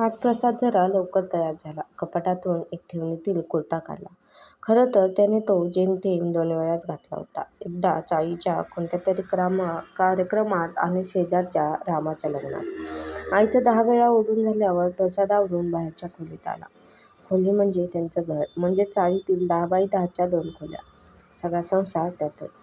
आज प्रसाद जरा लवकर तयार झाला. कपाटातून एक ठेवणीतील कुर्ता काढला. खरं तर त्याने तो जेमतेम दोन वेळाच घातला होता. एकदा चाळीच्या कोणत्यातरी कार्यक्रमात आणि शेजारच्या रामाच्या लग्नात. आईचं दहा वेळा ओढून झाल्यावर प्रसाद आवरून बाहेरच्या खोलीत आला. खोली म्हणजे त्यांचं घर. म्हणजे चाळीतील दहा बाय दहाच्या दोन खोल्या. सगळा संसार त्यातच.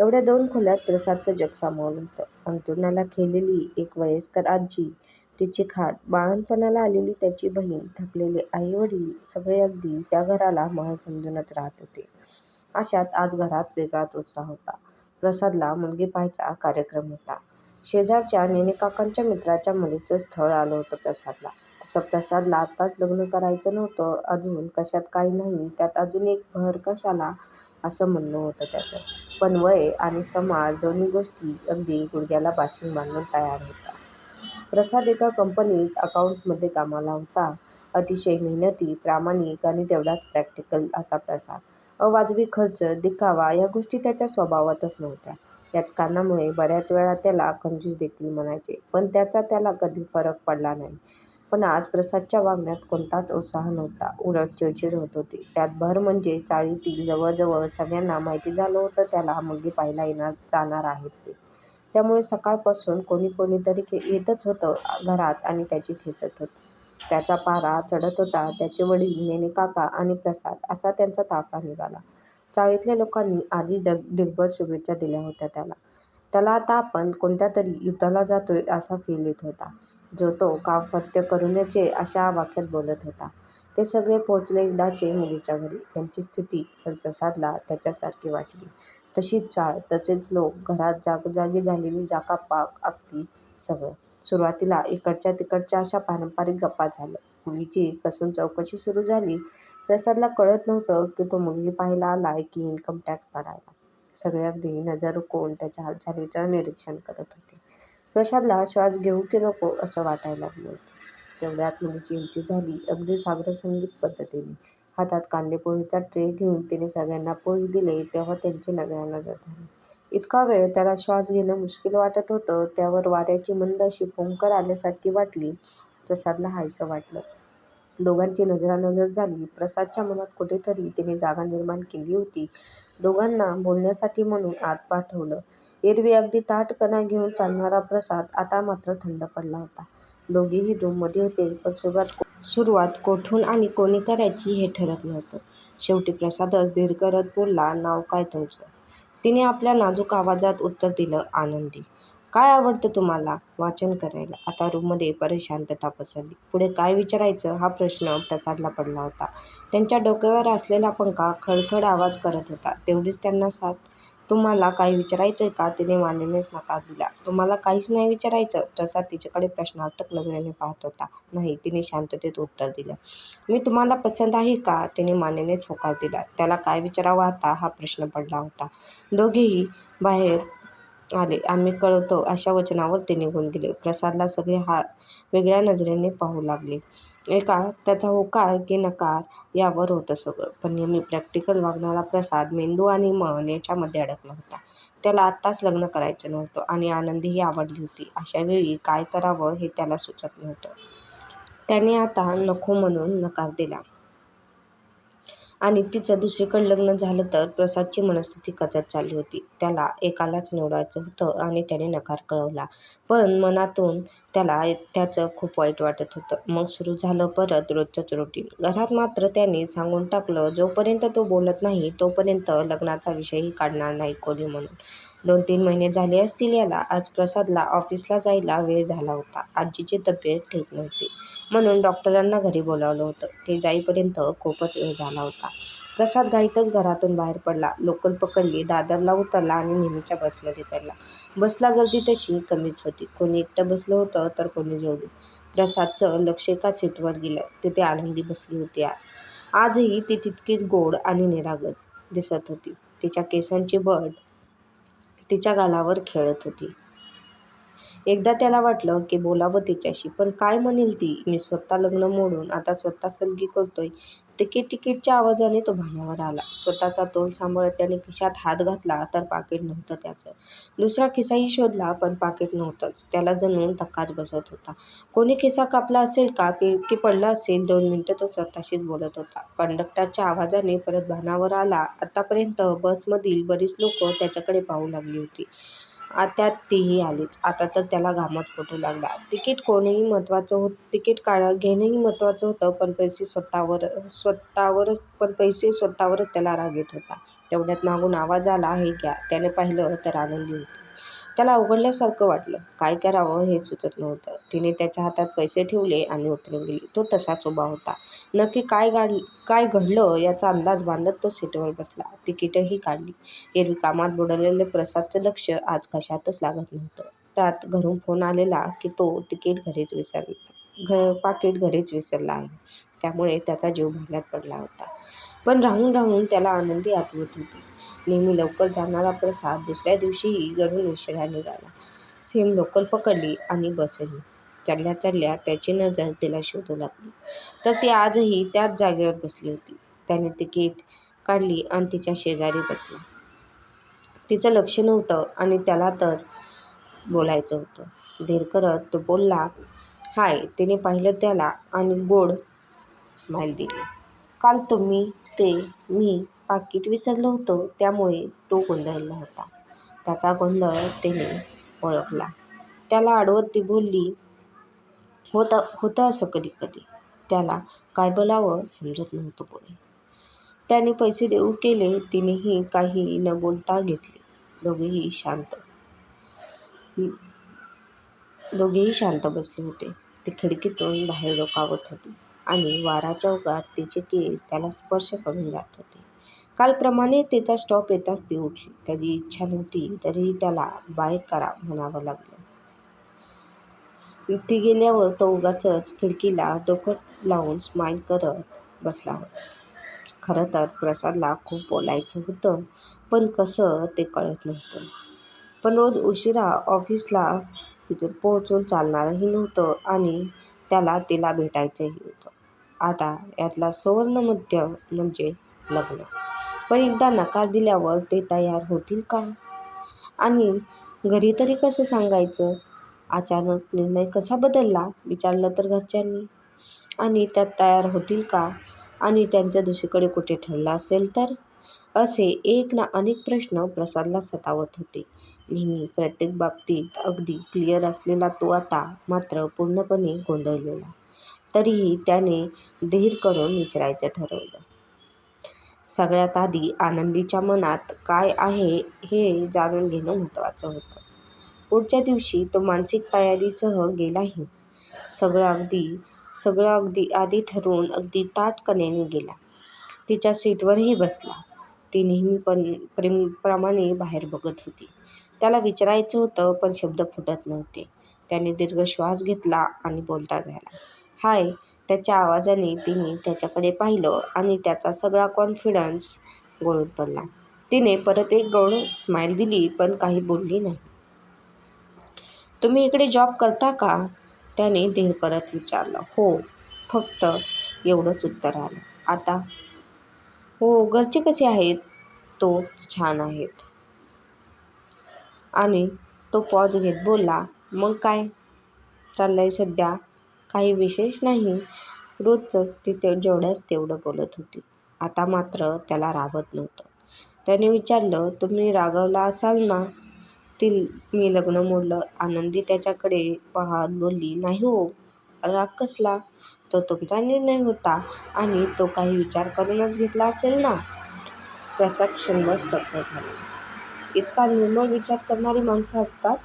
एवढ्या दोन खोल्यात प्रसादचं जग सामावलं होतं. अंथरुणाला खेळलेली एक वयस्कर आजी, तिची खाट, बाळंतपणाला आलेली त्याची बहीण, थकलेले आई-वडील सगळे अगदी त्या घराला महल समजूनच राहत होते. अशात आज घरात वेगळाच उत्साह होता. प्रसादला मुलगी पाहायचा कार्यक्रम होता. शेजारच्या नेनेकाकांच्या मित्राच्या मुलीचं स्थळ आलं होतं प्रसादला. तसं प्रसादला आत्ताच लग्न करायचं नव्हतं. अजून कशात काही नाही त्यात अजून एक भर कशाला असं म्हणणं होतं त्याचं. पण वय आणि समाज दोन्ही गोष्टी अगदी गुडघ्याला बाशिंग बांधून तयार होता. प्रसाद एका कंपनीत अकाऊंट्समध्ये कामाला होता. अतिशय मेहनती, प्रामाणिक आणि तेवढाच प्रॅक्टिकल असा प्रसाद. अवाजवी खर्च, दिखावा या गोष्टी त्याच्या स्वभावातच नव्हत्या. याच कारणामुळे बऱ्याच वेळा त्याला कंजूस देखील म्हणायचे. पण त्याचा त्याला कधी फरक पडला नाही. पण आज प्रसादच्या वागण्यात कोणताच उत्साह नव्हता. उलट चिडचिड होत होती. त्यात भर म्हणजे चाळीतील जवळजवळ सगळ्यांना माहिती झालं होतं त्याला मुलगी पाहायला जाणार आहेत ते. त्यामुळे सकाळपासून कोणी कोणी तरी येतच होतं घरात आणि त्याची खेचत होती. त्याचा पारा चढत होता. त्याचे वडील, नेनेकाका आणि प्रसाद असा त्यांचा ताफा निघाला. चाळीतल्या लोकांनी आधी दग ढीगभर शुभेच्छा दिल्या होत्या त्याला. त्याला आता आपण कोणत्या तरी युद्धाला जातोय असा फील येत होता. जो तो काम फत्य करूनच अशा वाक्यात बोलत होता. ते सगळे पोहोचले एकदाचे मुलीच्या घरी. त्यांची स्थिती पण प्रसादला त्याच्यासारखी वाटली. तशीच चाळ, तसेच लोक, घरात जागोजागी झालेली जाकापाक अगदी सगळं. सुरुवातीला इकडच्या तिकडच्या अशा पारंपरिक गप्पा झाल्या. मुलीची कसून चौकशी सुरू झाली. प्रसादला कळत नव्हतं की तो मुलगी पाहायला आलाय की इन्कम टॅक्स भरायला. सगळे अगदी नजर कोण त्याच्या हालचालीचं निरीक्षण करत होते. प्रसादला श्वास घेऊ की नको असं वाटायला लागलं होतं. तेवढ्यात मुलीची एंट्री झाली. अगदी साग्रसंगीत पद्धतीने. हातात कांदेपोहेचा ट्रे घेऊन तिने सगळ्यांना पोहे दिले तेव्हा त्यांची नजरानजर झाली. इतका वेळ त्याला श्वास घेणं मुश्किल वाटत होतं. त्यावर वाऱ्याची मंद अशी फोंकर आल्यासारखी वाटली. प्रसादला हायसं वाटलं. दोघांची नजरानजर झाली. प्रसादच्या मनात कुठेतरी तिने जागा निर्माण केली होती. दोघांना बोलण्यासाठी म्हणून आत पाठवलं. एरवी अगदी ताठ कणा घेऊन चालणारा प्रसाद आता मात्र थंड पडला होता. दोघेही रूममध्ये होते. पण सुरुवात कोठून आणि कोणी करायची हे ठरत नव्हतं. शेवटी प्रसादच धीर करत बोलला, नाव काय तुमचं? तिने आपल्या नाजूक आवाजात उत्तर दिलं, आनंदी. काय आवडतं तुम्हाला? वाचन करायला. आता रूममध्ये परत शांतता पसरली. पुढे काय विचारायचं हा प्रश्न प्रसादला पडला होता. त्यांच्या डोक्यावर असलेला पंखा खडखड आवाज करत होता. तेवढीच त्यांना साथ. तुम्हाला काही आहे का? तिने मानेनेच नकार दिला. तुम्हाला काहीच नाही विचारायचं? प्रसाद तिच्याकडे प्रश्नार्थक नजरेने पाहत होता. नाही, तिने शांततेत उत्तर दिलं. मी तुम्हाला पसंत आहे का? तिने मानेनेच होकार दिला. त्याला काय विचारावा आता हा प्रश्न पडला होता. दोघेही बाहेर आले. आम्ही कळवतो अशा वचनावर ते निघून गेले. प्रसादला सगळे हा वेगळ्या नजरेने पाहू लागले. एका त्याचा होकार की नकार यावर होतं सगळं. पण नेहमी प्रॅक्टिकल वागणारा प्रसाद मेंदू आणि मन याच्यामध्ये अडकला होता. त्याला आत्ताच लग्न करायचं नव्हतं आणि आनंदीही आवडली होती. अशावेळी काय करावं हे त्याला सुचत नव्हतं. त्याने आता नको म्हणून नकार दिला. आणि तिचं दुसरीकडे लग्न झालं तर? प्रसादची मनस्थिती कचत चालली होती. त्याला एकालाच निवडायचं होतं आणि त्याने नकार कळवला. पण मनातून त्याला त्याचं खूप वाईट वाटत होतं. मग सुरू झालं परत रोजचंच रुटीन. घरात मात्र त्याने सांगून टाकलं जोपर्यंत तो बोलत नाही तोपर्यंत लग्नाचा विषयही काढणार नाही कोणी म्हणून. दोन-तीन महिने झाले असतील याला. आज प्रसादला ऑफिसला जायला वेळ झाला होता. आजीची तब्येत ठीक नव्हती. म्हणून डॉक्टरांना घरी बोलावलं होतं. ते जाईपर्यंत खूपच वेळ झाला होता. प्रसाद घाईतच घरातून बाहेर पडला. लोकल पकडली. दादरला उतरला आणि नेहमीच्या बसमध्ये चढला. बसला गर्दी तशी कमीच होती. कोणी एकटं बसलं होतं तर कोणी जोडीत. प्रसादचं लक्ष एका सीटवर गेलं. तिथे आनंदी बसली होती. आजही ती तितकीच गोड आणि निरागस दिसत होती. तिच्या केसांची बट तिच्या गालावर खेळत होती. एकदा त्याला वाटलं की बोलावं तिच्याशी. पण काय म्हणेल ती? मी स्वतः लग्न मोडून आता स्वतः सलगी करतोय. तिकीट तिकीटच्या आवाजाने तो भानावर आला. स्वतःचा तोल सांभाळत त्याने खिशात हात घातला तर पाकीट नव्हतं त्याचं. दुसरा खिसाही शोधला पण पाकीट नव्हतंच. त्याला जणून धक्काच बसत होता. कोणी खिसा कापला असेल का की पडला असेल? दोन मिनटं तो स्वतःशीच बोलत होता. कंडक्टरच्या आवाजाने परत भानावर आला. आतापर्यंत बसमधील बरीच लोकं त्याच्याकडे पाहू लागली होती. आता तीही आलीच. आता तर त्याला घामच फुटू लागला. तिकीट कोणीही महत्त्वाचं हो तिकीट काढा घेणंही महत्त्वाचं होतं पण पैसे स्वतःवरच त्याला राग येत होता. तेवढ्यात मागून आवाज आला, हे घ्या. त्याने पाहिलं तर आनंदी होती. त्याला अवघडल्यासारखं वाटलं. काय करावं हेच सुचत नव्हतं. तिने त्याच्या हातात पैसे ठेवले आणि उतरून गेली. तो तसाच उभा होता. नक्की काय गाड काय घडलं याचा अंदाज बांधत तो सीटवर बसला. तिकीटंही काढली. एरवी कामात बुडवलेले प्रसादचं लक्ष आज कशातच लागत नव्हतं. त्यात घरून फोन आलेला की तो तिकीट घरीच विसरला घ पाकीट घरीच विसरला आहे. त्यामुळे त्याचा जीव भांड्यात पडला होता. पण राहून राहून त्याला आनंदी आठवत होती. नेहमी लवकर जाणारा प्रसाद दुसऱ्या दिवशीही घरून उशिरा निघाला. सेम लोकल पकडली आणि बसली चढल्या चढल्या त्याची नजर तिला शोधू लागली तर ती आजही त्याच जागेवर बसली होती. त्याने तिकीट काढली आणि तिच्या शेजारी बसला. तिचं लक्ष नव्हतं आणि त्याला तर बोलायचं होतं. धीर करत तो बोलला, हाय. तिने पाहिलं त्याला आणि गोड स्माईल दिली. काल तुम्ही ते मी पाकीट विसरलं होतं त्यामुळे तो गोंधळला होता. त्याचा गोंधळ त्याने ओळखला. त्याला अडवत ती बोलली, होतं असं कधी कधी. त्याला काय बोलावं समजत नव्हतं पुढे. त्याने पैसे देऊ केले. तिनेही काही न बोलता घेतले. दोघेही शांत दोघेही शांत बसले होते. ती खिडकीतून बाहेर डोकावत होती आणि वाराच्या ओघात तिचे केस त्याला स्पर्श करून जात होते. कालप्रमाणे तिचा स्टॉप येताच ती उठली. त्याची इच्छा नव्हती तरीही त्याला बाय करा म्हणावं लागलं. ती गेल्यावर तो उगाचच खिडकीला डोकं लावून स्माईल करत बसला होता. खरं तर प्रसादला खूप बोलायचं होतं पण कसं ते कळत नव्हतं. पण रोज उशिरा ऑफिसला पोहोचून चालणारही नव्हतं आणि त्याला तिला भेटायचंही होतं. आता यातला सुवर्णमध्य म्हणजे लग्न. पण एकदा नकार दिल्यावर ते तयार होतील का? आणि घरी तरी कसं सांगायचं? अचानक निर्णय कसा बदलला विचारलं तर घरच्यांनी? आणि त्यात तयार होतील का? आणि त्यांचं दुसरीकडे कुठे ठरलं असेल तर? असे एक ना अनेक प्रश्न प्रसादला सतावत होते नेहमी. प्रत्येक बाबतीत अगदी क्लिअर असलेला तो आता मात्र पूर्णपणे गोंधळलेला. तरीही त्याने धीर करून विचारायचं ठरवलं. सगळ्यात आधी आनंदीच्या मनात काय आहे हे जाणून घेणं महत्त्वाचं होतं. पुढच्या दिवशी तो मानसिक तयारीसह गेलाही. सगळं अगदी आधी ठरवून अगदी ताठकनेने गेला. तिच्या सीटवरही बसला. ती नेहमी पण प्रेमप्रमाणे बाहेर बघत होती. त्याला विचारायचं होतं पण शब्द फुटत नव्हते. त्याने दीर्घ श्वास घेतला आणि बोलता झाला, हाय. त्याच्या आवाजाने तिने त्याच्याकडे पाहिलं आणि त्याचा सगळा कॉन्फिडन्स गळून पडला. तिने परत एक गौण स्माईल दिली पण काही बोलली नाही. तुम्ही इकडे जॉब करता का? त्याने धीर करत विचारलं. हो. फक्त एवढंच उत्तर आलं. आता? हो. घरचे कसे आहेत? तो छान आहेत. आणि तो पॉज घेत बोलला, मग काय चाललंय सध्या? काही विशेष नाही. रोजचंच. ती जेवढ्याच तेवढं बोलत होती. आता मात्र त्याला रावत नव्हतं. त्याने विचारलं, तुम्ही रागावला असाल ना? ती मी लग्न मोडलं. आनंदी त्याच्याकडे पाहत बोलली, नाही हो. राग कसला? तो तुमचा निर्णय होता आणि तो काही विचार करूनच घेतला असेल ना? प्रसाद क्षणभर स्तब्ध झाला. इतका निर्मळ विचार करणारी माणसं असतात?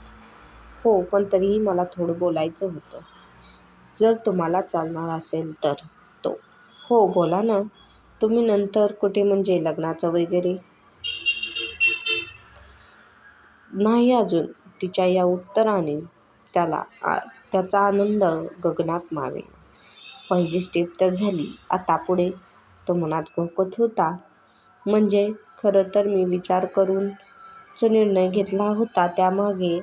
हो. पण तरीही मला थोडं बोलायचं होतं. जर तुम्हाला चालणार असेल तर? तो. हो. बोला ना. तुम्ही नंतर कुठे म्हणजे लग्नाचं वगैरे? नाही अजून. तिच्या या उत्तराने त्याला त्याचा आनंद गगनात मावेना. पहिली स्टेप तर झाली. आता पुढे? तो मनात घोकत होता. म्हणजे? खरं तर मी विचार करून जो निर्णय घेतला होता त्यामागे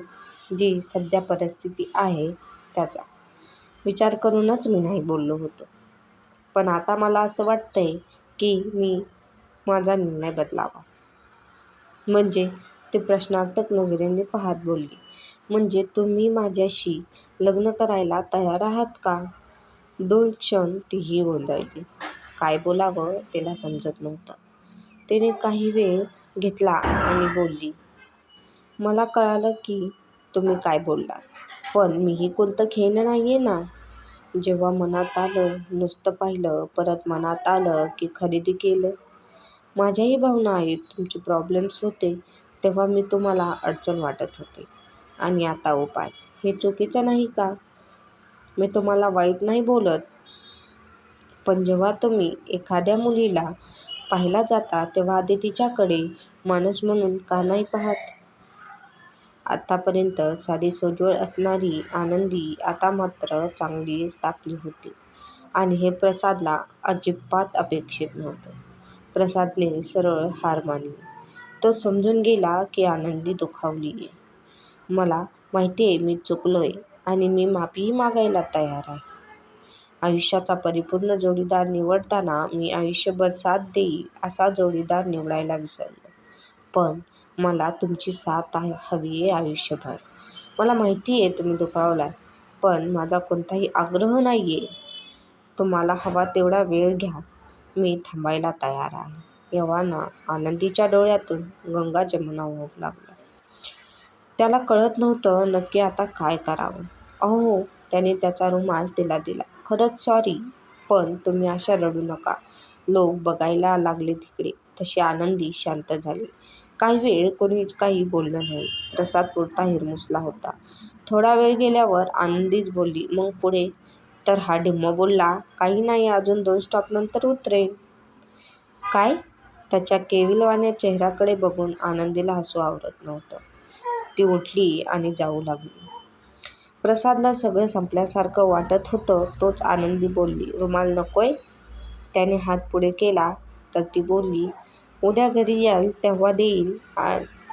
जी सध्या परिस्थिती आहे त्याचा. विचार करूनच मी नाही बोललो होतो. पण आता मला असं वाटतंय की मी माझा निर्णय बदलावा. म्हणजे? ती प्रश्नार्थक नजरेने पाहत बोलली. म्हणजे तुम्ही माझ्याशी लग्न करायला तयार आहात का? दोन क्षण तीही गोंधळली. काय बोलावं तिला समजत नव्हतं. तिने काही वेळ घेतला आणि बोलली. मला कळालं की तुम्ही काय बोललात. पण मीही कोणतं खेळलं नाही आहे ना? जेव्हा मनात आलं, नुसतं पाहिलं, परत मनात आलं की खरेदी केलं. माझ्याही भावना आहेत. तुमचे प्रॉब्लेम्स होते तेव्हा मी तुम्हाला अडचण वाटत होते. आणि आता उपाय. हे चुकीचं नाही का? मी तुम्हाला वाईट नाही बोलत. पण जेव्हा तुम्ही एखाद्या मुलीला पाहायला जाता तेव्हा आधी तिच्याकडे माणूस म्हणून का नाही पाहात? आतापर्यंत साधी सोज्वळ असणारी आनंदी आता मात्र चांगलीच तापली होती. आणि हे प्रसादला अजिबात अपेक्षित नव्हतं. प्रसादने सरळ हार मानली. तो समजून गेला की आनंदी दुखावलीये. मला माहितीये मी चुकलोय आणि मी माफीही मागायला तयार आहे. आयुष्याचा परिपूर्ण जोडीदार निवडताना मी आयुष्यभर साथ देईल असा जोडीदार निवडायला विसरलो. पण मला तुमची साथ हवी आहे आयुष्यभर. मला माहिती आहे तुम्ही दुखावलात. पण माझा कोणताही आग्रह नाही आहे तुम्हाला हवा तेवढा वेळ घ्या. मी थांबायला तयार आहे. एव्हाना आनंदीच्या डोळ्यातून गंगा-जमुना वाहू लागल्या. त्याला कळत नव्हतं नक्की आता काय करावं. अहो त्याने त्याचा रुमाल तिला दिला. खरंच सॉरी. पण तुम्ही अशा रडू नका. लोक बघायला लागले तिकडे. तशी आनंदी शांत झाली. काही वेळ कोणीच काही बोललं नाही. प्रसाद पुरता हिरमुसला होता. थोडा वेळ गेल्यावर आनंदीच बोलली. मग पुढे? तर हा डिम्म बोलला. काही नाही अजून दोन स्टॉपनंतर उतरेन. काय? त्याच्या केविलवाण्या चेहऱ्याकडे बघून आनंदीला हसू आवरत नव्हतं. ती उठली आणि जाऊ लागली. प्रसादला सगळं संपल्यासारखं वाटत होतं तोच आनंदी बोलली. रुमाल नकोय? त्याने हात पुढे केला तर ती बोलली. उद्या घरी याल तेव्हा देईन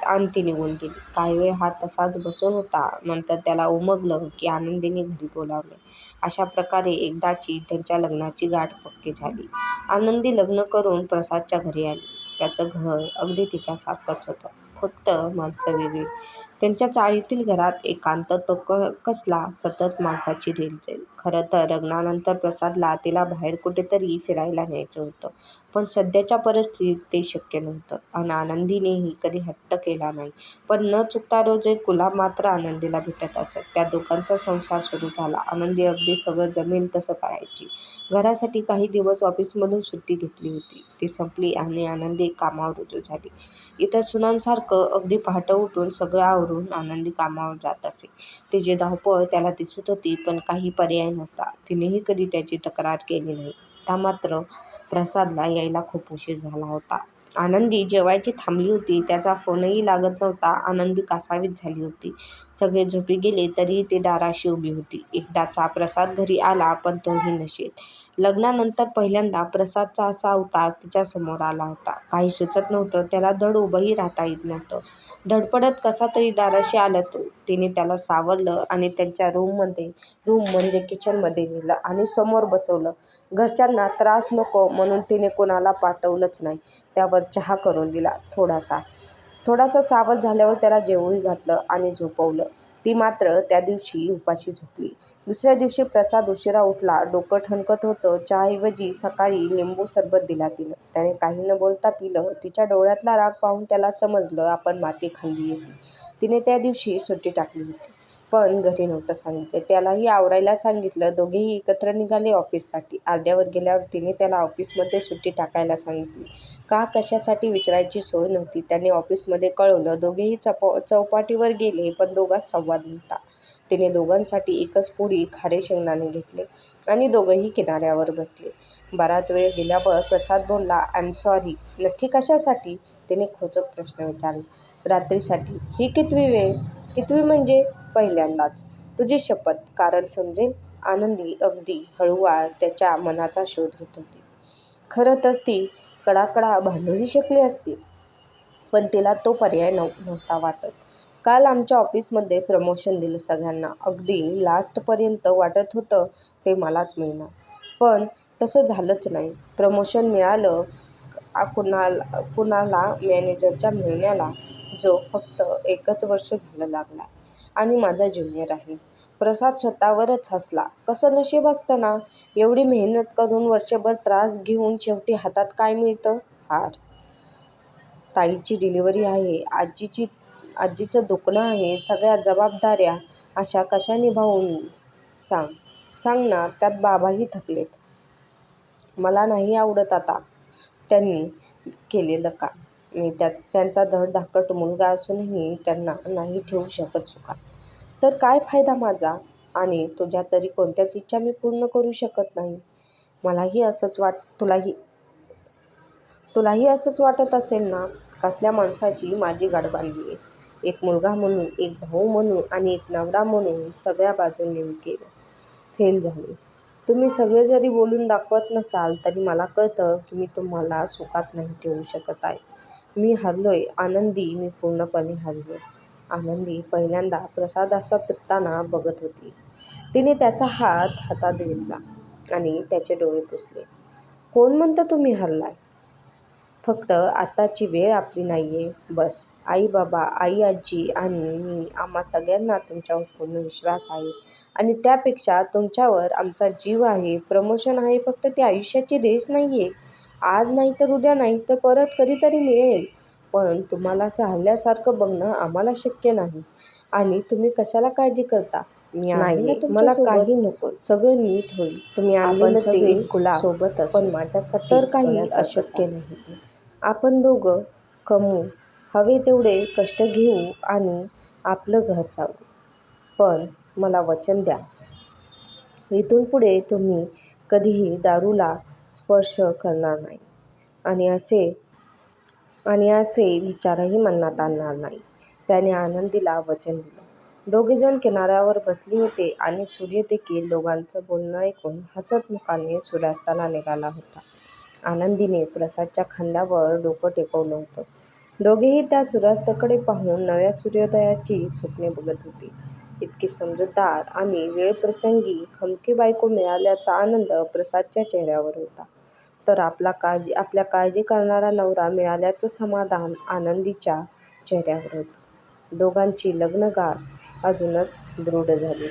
आणि ती निघून गेली. काही वेळ हा तसाच बसून होता. नंतर त्याला उमगलं की आनंदीने घरी बोलावले अशा प्रकारे एकदाची त्यांच्या लग्नाची गाठ पक्की झाली. आनंदी लग्न करून प्रसादच्या घरी आली. त्याचं घर अगदी तिच्यासारखंच होतं. फक्त माणसं वेगळी. त्यांच्या चाळीतील घरात एकांत तो कसला सतत माणसाची रेलचेल. खरं तर लग्नानंतर प्रसादला तिला बाहेर कुठेतरी फिरायला न्यायचं होतं. पण सध्याच्या परिस्थितीत ते शक्य नव्हतं अन आनंदीनेही कधी हट्ट केला नाही. पण न चुकता रोज एक गुलाब मात्र आनंदीला भेटत असत. त्या दोघांचा संसार सुरू झाला. आनंदी अगदी सगळं जमेल तसं करायची. घरासाठी काही दिवस ऑफिसमधून सुट्टी घेतली होती. ती संपली आणि आनंदी कामावर रुजू झाली. इतर सुनांसारखं अगदी पहाटे उठून सगळं आवरून करून आनंदी कामावर जात असे. तिची धावपळ त्याला दिसत होती पण काही पर्याय नव्हता. तिनेही कधी त्याची तक्रार केली नाही. आता मात्र प्रसादला यायला खूप उशीर झाला होता. आनंदी जेवायची थांबली होती. त्याचा फोनही लागत नव्हता. आनंदी कासावीस झाली होती. सगळे झोपी गेले तरीही ती दाराशी उभी होती. एकदाचा प्रसाद घरी आला पण तोही नशेत. लग्नानंतर पहिल्यांदा प्रसादचा असा अवतार तिच्यासमोर आला होता. काही सुचत नव्हतं. त्याला धड उभंही राहता येत नव्हतं. धडपडत कसा तरी दाराशी आला तो. तिने त्याला सावरलं आणि त्यांच्या रूममध्ये रूम म्हणजे किचनमध्ये नेलं आणि समोर बसवलं. घरच्यांना त्रास नको म्हणून तिने कोणाला पाठवलंच नाही. त्यावर चहा करून दिला. थोडासा थोडासा सावध झाल्यावर त्याला जेवूही घातलं आणि झोपवलं. ती मात्र त्या दिवशी उपाशी झोपली. दुसऱ्या दिवशी प्रसाद उशिरा उठला. डोकं ठणकत होतं. चहाऐवजी सकाळी लिंबू सरबत दिला तिनं. त्याने काही न बोलता पिलं. तिच्या डोळ्यातला राग पाहून त्याला समजलं आपण माती खाल्ली ती. तिने त्या दिवशी सुट्टी टाकली होती. पण घरी नव्हतं सांगितलं. त्यालाही आवरायला सांगितलं. दोघेही एकत्र निघाले ऑफिससाठी. अर्ध्यावर गेल्यावर तिने त्याला ऑफिसमध्ये सुट्टी टाकायला सांगितली. का कशासाठी विचारायची सोय नव्हती. त्याने ऑफिसमध्ये कळवलं. दोघेही चपा चौपाटीवर गेले पण दोघांत संवाद नव्हता. तिने दोघांसाठी एकच पोळी खारे शेंगदाणे घेतले आणि दोघंही किनाऱ्यावर बसले. बराच वेळ गेल्यावर प्रसाद बोलला आय एम सॉरी. नक्की कशासाठी? तिने खोचक प्रश्न विचारला. रात्रीसाठी. ही कितवी वेळ? कितवी म्हणजे? पहिल्यांदाच. तुझी शपथ. कारण समजेल? आनंदी अगदी हळूवार त्याच्या मनाचा शोध घेत होती. खरं तर ती कडाकडा भांडूही शकली असती. पण तिला तो पर्याय नव्हता वाटत. काल आमच्या ऑफिसमध्ये प्रमोशन दिलं सगळ्यांना. अगदी लास्टपर्यंत वाटत होतं ते मलाच मिळणार. पण तसं झालंच नाही. प्रमोशन मिळालं कुणाला कुणाला मॅनेजरच्या मिळण्याला, जो फक्त एकच वर्ष झालं लागला आणि माझा ज्युनियर आहे. प्रसाद स्वतःवरच हसला. कसं नशीब असतं ना, एवढी मेहनत करून वर्षभर त्रास घेऊन शेवटी हातात काय मिळतं? हार. ताईची डिलिव्हरी आहे, आजीची आजीचं दुखणं आहे, सगळ्या जबाबदाऱ्या अशा कशा निभावून सांग? सांग ना. त्यात बाबाही थकलेत. मला नाही आवडत आता त्यांनी केलेलं काम. मी त्यांचा धडधाकट मुलगा असूनही त्यांना नाही ठेवू शकत सुखात. तर काय फायदा माझा? आणि तुझ्या तरी कोणत्याच इच्छा मी पूर्ण करू शकत नाही. मलाही असंच वाट तुलाही तुलाही असंच वाटत असेल ना? कसल्या माणसाची माझी गाठ आहे एक मुलगा म्हणून, एक भाऊ म्हणून आणि एक नवरा म्हणून सगळ्या बाजूंनी मी केलं. फेल झाले. तुम्ही सगळे जरी बोलून दाखवत नसाल तरी मला कळतं की मी तुम्हाला सुखात नाही ठेवू शकत आहे. मी हारलोय आनंदी मी पूर्णपणे हारलोय. आनंदी पहिल्यांदा प्रसादाचा असा तुटताना बघत होती. तिने त्याचा हात हातात घेतला आणि त्याचे डोळे पुसले. कोण म्हणतं तुम्ही हरलाय? फक्त आत्ताची वेळ आपली नाहीये, बस. आई बाबा, आई आजी आणि मी आम्हा सगळ्यांना तुमच्यावर पूर्ण विश्वास आहे आणि त्यापेक्षा तुमच्यावर आमचा जीव आहे. प्रमोशन आहे फक्त ती आयुष्याची रेस नाहीये. आज नाहीतर उद्या नाहीतर परत कधीतरी मिळेल. पण तुम्हाला असं हारल्यासारखं बघणं आम्हाला शक्य नाही आणि तुम्ही कशाला काळजी करता? मी आहे ना तुमच्यासोबत. मला काही नकोय. सगळं नीट होईल. तुम्ही आणलेलं ते गुलाब पण माझ्यासाठी तर काही अशक्य नाही. आपण दोघं कमवू, हवे तेवढे कष्ट घेऊ आणि आपलं घर सावरू. पण मला वचन द्या, इथून पुढे तुम्ही कधीही दारूला स्पर्श करणार नाही आणि असे आणि असे विचारही मनात आणणार नाही. त्याने आनंदीला वचन दिलं. दोघेजण किनाऱ्यावर बसले होते आणि सूर्य देखील दोघांचं बोलणं ऐकून हसत मुखाने सूर्यास्ताला निघाला होता. आनंदीने प्रसादच्या खांद्यावर डोकं टेकवलं होतं. दोघेही त्या सूर्यास्ताकडे पाहून नव्या सूर्योदयाची स्वप्ने बघत होती इतकी समजूतदार आणि वेळप्रसंगी खमकी बायको मिळाल्याचा आनंद प्रसादच्या चेहऱ्यावर होता, तर आपला काळजी आपल्या काळजी करणारा नवरा मिळाल्याचं समाधान आनंदीच्या चेहऱ्यावर होतं. दोघांची लग्नगाठ अजूनच दृढ झाली